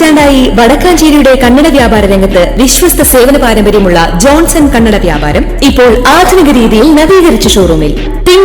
പതിറ്റാണ്ടായി വടക്കാഞ്ചേരിയുടെ കന്നഡ വ്യാപാര രംഗത്ത് വിശ്വസ്ത സേവന പാരമ്പര്യമുള്ള ജോൺസൺ കന്നഡ വ്യാപാരം ഇപ്പോൾ ആധുനിക രീതിയിൽ നവീകരിച്ച ഷോറൂമിൽ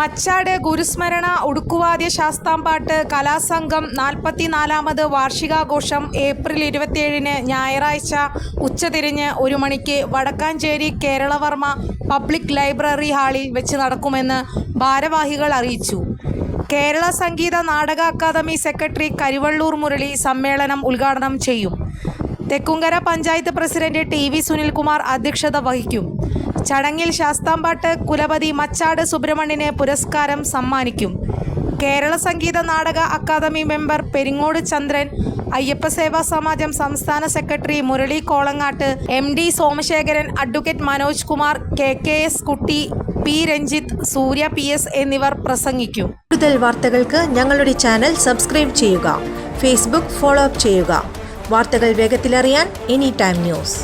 Machad ഗുരുസ്മരണ ഉടുക്കുവാദ്യ ശാസ്താംപാട്ട് കലാസംഘം നാൽപ്പത്തിനാലാമത് വാർഷികാഘോഷം ഏപ്രിൽ ഇരുപത്തിയേഴിന് ഞായറാഴ്ച ഉച്ചതിരിഞ്ഞ് ഒരു മണിക്ക് വടക്കാഞ്ചേരി കേരളവർമ്മ പബ്ലിക് ലൈബ്രറി ഹാളിൽ വെച്ച് നടക്കുമെന്ന് ഭാരവാഹികൾ അറിയിച്ചു. കേരള സംഗീത നാടക അക്കാദമി സെക്രട്ടറി കരിവള്ളൂർ മുരളി സമ്മേളനം ഉദ്ഘാടനം ചെയ്യും. Thekkumkara panchayat president T V Sunilkumar അധ്യക്ഷത വഹിക്കും. ചടങ്ങിൽ ശാസ്താംപാട്ട് കുലപതി മച്ചാട് സുബ്രഹ്മണ്യന് പുരസ്കാരം സമ്മാനിക്കും. കേരള സംഗീത നാടക അക്കാദമി മെമ്പർ പെരിങ്ങോട് ചന്ദ്രൻ അയ്യപ്പ സേവാ സമാജം സംസ്ഥാന secretary Murali Kolangattu M D Somasekharan advocate Manoj Kumar K K S Kutty P Ranjith Surya P S എന്നിവർ പ്രസംഗിക്കും. കൂടുതൽ വാർത്തകൾക്ക് ഞങ്ങളുടെ ചാനൽ സബ്സ്ക്രൈബ് ചെയ്യുക ഫേസ്ബുക്ക് ഫോളോ അപ്പ് ചെയ്യുക. വാർത്തകൾ വേഗത്തിലറിയാൻ എനി ടൈം ന്യൂസ്.